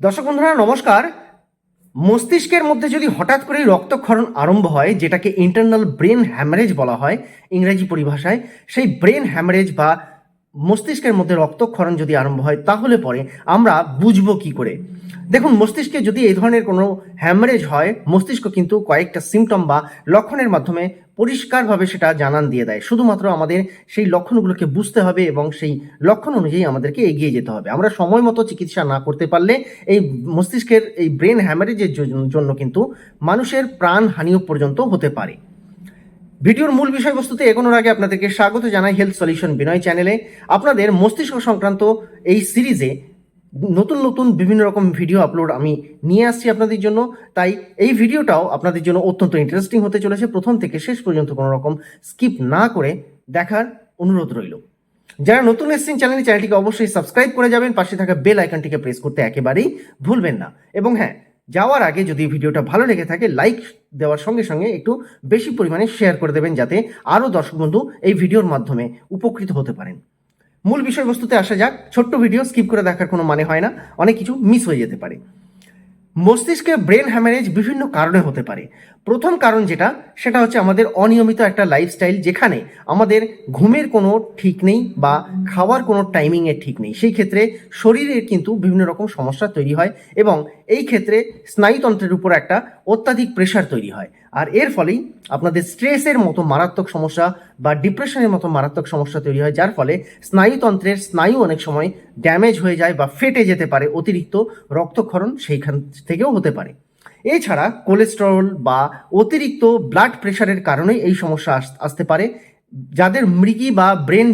দর্শক বন্ধুরা, নমস্কার। মস্তিষ্কের মধ্যে যদি হঠাৎ করেই রক্তক্ষরণ আরম্ভ হয়, যেটাকে ইন্টারনাল ব্রেন হ্যামারেজ বলা হয়, ইংরেজি পরিভাষায়, সেই ব্রেন হ্যামারেজ বা মস্তিষ্কের মধ্যে রক্তক্ষরণ যদি আরম্ভ হয়, তাহলে পরে আমরা বুঝব কি করে। দেখুন, মস্তিষ্কে যদি এই ধরনের কোনো হ্যামারেজ হয়, মস্তিষ্ক কিন্তু কয়েকটা সিমটম বা লক্ষণের মাধ্যমে পরিষ্কারভাবে সেটা জানান দিয়ে দেয়। শুধুমাত্র আমাদের সেই লক্ষণগুলোকে বুঝতে হবে এবং সেই লক্ষণ অনুযায়ী আমাদেরকে এগিয়ে যেতে হবে। আমরা সময় মতো চিকিৎসা না করতে পারলে এই মস্তিষ্কের এই ব্রেন হ্যামারেজের জন্য কিন্তু মানুষের প্রাণ হানিও পর্যন্ত হতে পারে। ভিডিওর মূল বিষয়বস্তুতে এগোনোর আগে আপনাদেরকে স্বাগত জানাই হেলথ সলিউশন বিনয় চ্যানেলে। আপনাদের মস্তিষ্ক সংক্রান্ত এই সিরিজে নতুন নতুন বিভিন্ন রকম ভিডিও আপলোড আমি নিয়ে আসছি আপনাদের জন্য। তাই এই ভিডিওটাও আপনাদের জন্য অত্যন্ত ইন্টারেস্টিং হতে চলেছে। প্রথম থেকে শেষ পর্যন্ত কোনো রকম স্কিপ না করে দেখার অনুরোধ রইল। যারা নতুন এসেছেন চ্যানেল চ্যানেলটিকে অবশ্যই সাবস্ক্রাইব করে যাবেন। পাশে থাকা বেল আইকনটিকে প্রেস করতে একেবারেই ভুলবেন না। এবং হ্যাঁ যাওয়ার আগে যদি ভিডিওটা ভালো লেগে থাকে লাইক দেওয়ার সঙ্গে সঙ্গে একটু বেশি পরিমাণে শেয়ার করে দেবেন, যাতে আরও দর্শক বন্ধু এই ভিডিওর মাধ্যমে উপকৃত হতে পারেন। মূল বিষয়বস্তুতে আসা যাক, ছোট্ট ভিডিও স্কিপ করে দেখার কোনো মানে হয় না, অনেক কিছু মিস হয়ে যেতে পারে। মস্তিষ্কে ব্রেন হ্যামারেজ বিভিন্ন কারণে হতে পারে। প্রথম কারণ যেটা, সেটা হচ্ছে আমাদের অনিয়মিত একটা লাইফস্টাইল যেখানে আমাদের ঘুমের কোনো ঠিক নেই বা খাওয়ার কোনো টাইমিংয়ের ঠিক নেই। সেই ক্ষেত্রে শরীরের কিন্তু বিভিন্ন রকম সমস্যা তৈরি হয় এবং এই ক্ষেত্রে স্নায়ুতন্ত্রের উপর একটা অত্যাধিক প্রেশার তৈরি হয়। আর এর ফলেই আপনাদের স্ট্রেসের মতো মারাত্মক সমস্যা বা ডিপ্রেশনের মতো মারাত্মক সমস্যা তৈরি হয়, যার ফলে স্নায়ুতন্ত্রের স্নায়ু অনেক সময় ড্যামেজ হয়ে যায় বা ফেটে যেতে পারে, অতিরিক্ত রক্তক্ষরণ সেইখান থেকেও হতে পারে। এছাড়া কোলেস্টেরল বা অতিরিক্ত ব্লাড প্রেশারের কারণে এই সমস্যা আস- আসতে পারে। যাদের মৃগী বা ব্রেন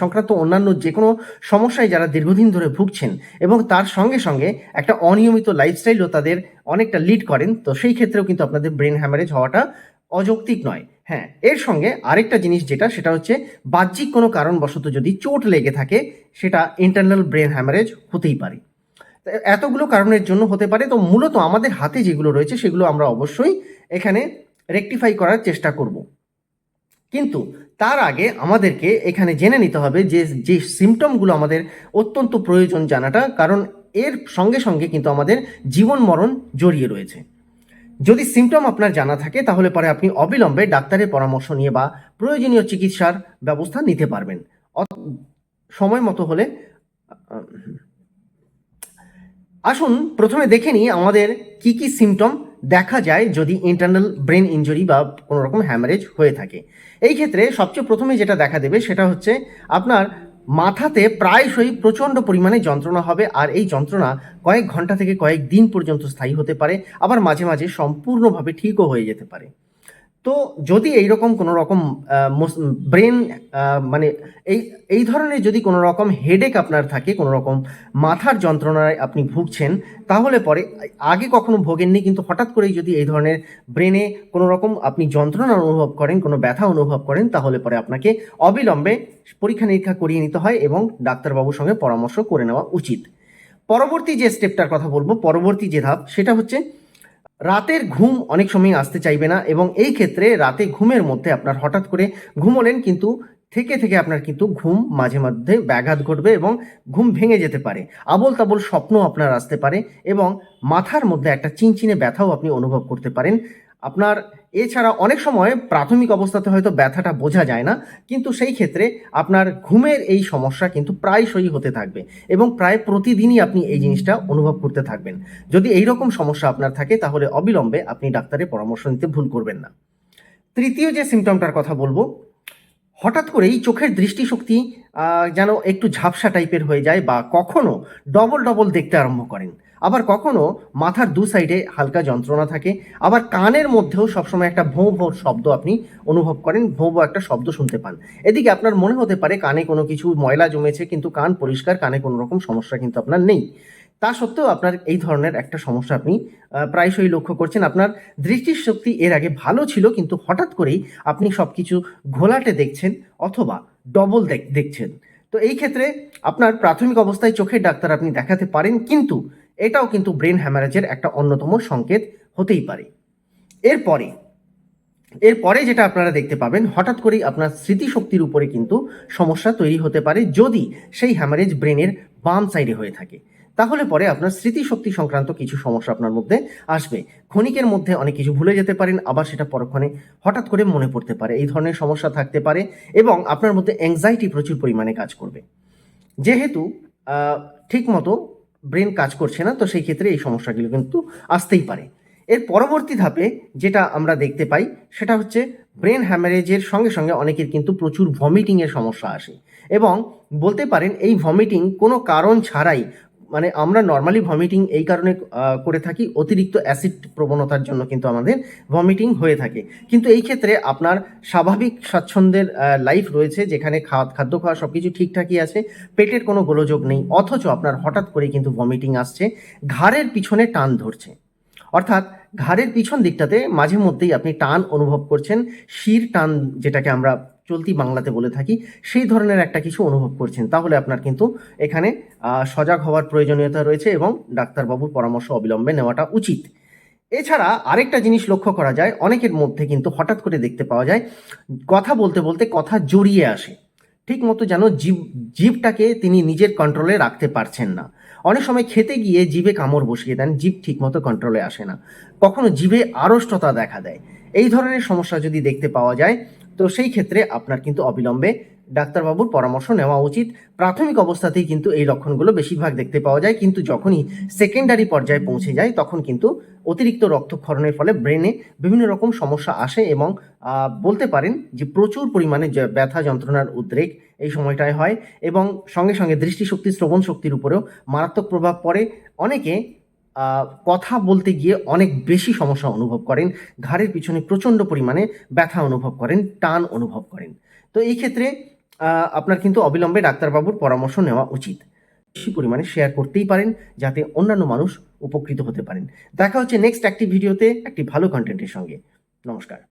সংক্রান্ত অন্যান্য যে কোনো সমস্যায় যারা দীর্ঘদিন ধরে ভুগছেন এবং তার সঙ্গে সঙ্গে একটা অনিয়মিত লাইফস্টাইলও তাদের অনেকটা লিড করেন, তো সেই ক্ষেত্রেও কিন্তু আপনাদের ব্রেন হ্যামারেজ হওয়াটা অযৌক্তিক নয়। হ্যাঁ এর সঙ্গে আরেকটা জিনিস যেটা, সেটা হচ্ছে বাহ্যিক কোনো কারণবশত যদি চোট লেগে থাকে, সেটা ইন্টারনাল ব্রেন হ্যামারেজ হতেই পারে। এতগুলো কারণের জন্য হতে পারে, তো মূলত আমাদের হাতে যেগুলো রয়েছে, সেগুলো আমরা অবশ্যই এখানে রেকটিফাই করার চেষ্টা করব। কিন্তু তার আগে আমাদেরকে এখানে জেনে নিতে হবে যে যে সিমটমগুলো আমাদের অত্যন্ত প্রয়োজন জানাটা, কারণ এর সঙ্গে সঙ্গে কিন্তু আমাদের জীবন মরণ জড়িয়ে রয়েছে। যদি সিমটম আপনার জানা থাকে, তাহলে পরে আপনি অবিলম্বে ডাক্তারের পরামর্শ নিয়ে বা প্রয়োজনীয় চিকিৎসার ব্যবস্থা নিতে পারবেন। সময় মতো হলে আসুন, প্রথমে দেখে নিই আমাদের কি কি সিমটম দেখা যায় যদি ইন্টারনাল ব্রেন ইঞ্জুরি বা কোনো রকম হ্যামারেজ হয়ে থাকে। এই ক্ষেত্রে সবচেয়ে প্রথমে যেটা দেখা দেবে সেটা হচ্ছে আপনার মাথাতে প্রায়শই প্রচণ্ড পরিমাণে যন্ত্রণা হবে আর এই যন্ত্রণা কয়েক ঘণ্টা থেকে কয়েক দিন পর্যন্ত স্থায়ী হতে পারে, আবার মাঝে মাঝে সম্পূর্ণভাবে ঠিকও হয়ে যেতে পারে। তো যদি এইরকম কোনো রকম ব্রেন মানে এই এই ধরনের যদি কোনো রকম হেডেক আপনার থাকে, কোনো রকম মাথার যন্ত্রণায় আপনি ভুগছেন, তাহলে পরে আগে কখনো ভোগেননি, কিন্তু হঠাৎ করেই যদি এই ধরনের ব্রেনে কোনো রকম আপনি যন্ত্রণা অনুভব করেন, কোনো ব্যথা অনুভব করেন, তাহলে পরে আপনাকে অবিলম্বে পরীক্ষা নিরীক্ষা করিয়ে নিতে হয় এবং ডাক্তারবাবুর সঙ্গে পরামর্শ করে নেওয়া উচিত। পরবর্তী যে স্টেপটার কথা বলব, পরবর্তী যে ধাপ, সেটা হচ্ছে রাতের ঘুম অনেক সময় আসতে চাইবে না এবং এই ক্ষেত্রে রাতে ঘুমের মধ্যে আপনার হঠাৎ করে ঘুমোলেন কিন্তু থেকে থেকে আপনার কিন্তু ঘুম মাঝে মধ্যে ব্যাঘাত ঘটবে এবং ঘুম ভেঙে যেতে পারে। আবল তাবল স্বপ্ন আপনার আসতে পারে এবং মাথার মধ্যে একটা চিনচিনে ব্যথাও আপনি অনুভব করতে পারেন। আপনার এছাড়া অনেক সময় প্রাথমিক অবস্থাতে হয়তো ব্যথাটা বোঝা যায় না, কিন্তু সেই ক্ষেত্রে আপনার ঘুমের এই সমস্যা কিন্তু প্রায়শই হতে থাকবে এবং প্রায় প্রতিদিনই আপনি এই জিনিসটা অনুভব করতে থাকবেন। যদি এই রকম সমস্যা আপনার থাকে, তাহলে অবিলম্বে আপনি ডাক্তারের পরামর্শ নিতে ভুল করবেন না। তৃতীয় যে সিমটমটার কথা বলব, হঠাৎ করেই চোখের দৃষ্টিশক্তি যেন একটু ঝাপসা টাইপের হয়ে যায় বা কখনো ডবল ডবল দেখতে আরম্ভ করেন। আবার কখনো মাথার দু সাইডে হালকা যন্ত্রণা থাকে, আবার কানের মধ্যেও সবসময় একটা ভোঁ ভোঁ শব্দ আপনি অনুভব করেন, ভোঁ ভোঁ একটা শব্দ শুনতে পান। এদিকে আপনার মনে হতে পারে কানে কোনো কিছু ময়লা জমেছে, কিন্তু কান পরিষ্কার, কানে কোনো রকম সমস্যা কিন্তু আপনার নেই। তা সত্ত্বেও আপনার এই ধরনের একটা সমস্যা আপনি প্রায়শই লক্ষ্য করছেন। আপনার দৃষ্টিশক্তি এর আগে ভালো ছিল, কিন্তু হঠাৎ করেই আপনি সব কিছু ঘোলাটে দেখছেন অথবা ডবল দেখছেন। তো এই ক্ষেত্রে আপনার প্রাথমিক অবস্থায় চোখের ডাক্তার আপনি দেখাতে পারেন, কিন্তু এটাও কিন্তু ব্রেন হ্যামারেজের একটা অন্যতম সংকেত হতেই পারে। এরপরে এরপরে যেটা আপনারা দেখতে পাবেন, হঠাৎ করেই আপনার স্মৃতিশক্তির উপরে কিন্তু সমস্যা তৈরি হতে পারে যদি সেই হ্যামারেজ ব্রেনের বাম সাইডে হয়ে থাকে। তাহলে পরে আপনার স্মৃতিশক্তি সংক্রান্ত কিছু সমস্যা আপনার মধ্যে আসবে। ক্ষণিকের মধ্যে অনেক কিছু ভুলে যেতে পারেন, আবার সেটা পরক্ষণে হঠাৎ করে মনে পড়তে পারে। এই ধরনের সমস্যা থাকতে পারে এবং আপনার মধ্যে অ্যাংজাইটি প্রচুর পরিমাণে কাজ করবে। যেহেতু ঠিক মতো ব্রেন কাজ করছে না, তো সেই ক্ষেত্রে এই সমস্যাগুলো কিন্তু আসতেই পারে। এর পরবর্তী ধাপে যেটা আমরা দেখতে পাই, সেটা হচ্ছে ব্রেন হ্যামারেজের সঙ্গে সঙ্গে অনেকের কিন্তু প্রচুর ভমিটিংয়ের সমস্যা আসে। এবং বলতে পারেন এই ভমিটিং কোনো কারণ ছাড়াই মানে আমরা নর্মালি ভমিটিং এই কারণে করে থাকি। অতিরিক্ত অ্যাসিড প্রবণতার জন্য কিন্তু আমাদের ভমিটিং হয়ে থাকে। কিন্তু এই ক্ষেত্রে আপনার স্বাভাবিক স্বাচ্ছন্দ্যের লাইফ রয়েছে যেখানে খাওয়া খাদ্য খাওয়া সব কিছু ঠিকঠাকই আছে, পেটের কোনো গোলযোগ নেই, অথচ আপনার হঠাৎ করে কিন্তু ভমিটিং আসছে, ঘাড়ের পিছনে টান ধরছে। অর্থাৎ ঘাড়ের পিছন দিকটাতে মাঝে মধ্যেই আপনি টান অনুভব করছেন, শির টান যেটাকে আমরা চলতি বাংলাতে বলে থাকি, সেই ধরনের একটা কিছু অনুভব করছেন। তাহলে আপনার কিন্তু এখানে সজাগ হওয়ার প্রয়োজনীয়তা রয়েছে এবং ডাক্তারবাবুর পরামর্শ অবিলম্বে নেওয়াটা উচিত। এছাড়া আরেকটা জিনিস লক্ষ্য করা যায়, অনেকের মধ্যে কিন্তু হঠাৎ করে দেখতে পাওয়া যায়, কথা বলতে বলতে কথা জড়িয়ে আসে। ঠিক মতো যেন জীব, জীবটাকে তিনি নিজের কন্ট্রোলে রাখতে পারছেন না। অনেক সময় খেতে গিয়ে জিভে কামড় বসিয়ে দেন জিভ ঠিকমতো কন্ট্রোলে আসে না। কখনো জিভে আড়ষ্টতা দেখা দেয়। এই ধরনের সমস্যা যদি দেখতে পাওয়া যায় তো সেই ক্ষেত্রে আপনার কিন্তু অবিলম্বে ডাক্তারবাবুর পরামর্শ নেওয়া উচিত। প্রাথমিক অবস্থাতেই কিন্তু এই লক্ষণগুলো বেশিরভাগ দেখতে পাওয়া যায়, কিন্তু যখনই সেকেন্ডারি পর্যায়ে পৌঁছে যায়, তখন কিন্তু অতিরিক্ত রক্তক্ষরণের ফলে ব্রেনে বিভিন্ন রকম সমস্যা আসে এবং বলতে পারেন যে প্রচুর পরিমাণে ব্যথা যন্ত্রণার উদ্রেক এই সময়টায় হয় এবং সঙ্গে সঙ্গে দৃষ্টিশক্তি শ্রবণ শক্তির উপরেও মারাত্মক প্রভাব পড়ে। অনেকে কথা বলতে গিয়ে অনেক বেশি সমস্যা অনুভব করেন। ঘাড়ের পিছনে প্রচণ্ড পরিমাণে ব্যথা অনুভব করেন, টান অনুভব করেন। তো এই ক্ষেত্রে আপনার কিন্তু অবিলম্বে ডাক্তারবাবুর পরামর্শ নেওয়া উচিত। বেশি পরিমাণে শেয়ার করতেই পারেন, যাতে অন্যান্য মানুষ উপকৃত হতে পারেন। দেখা হচ্ছে নেক্সট একটি ভিডিওতে একটি ভালো কন্টেন্টের সঙ্গে। নমস্কার।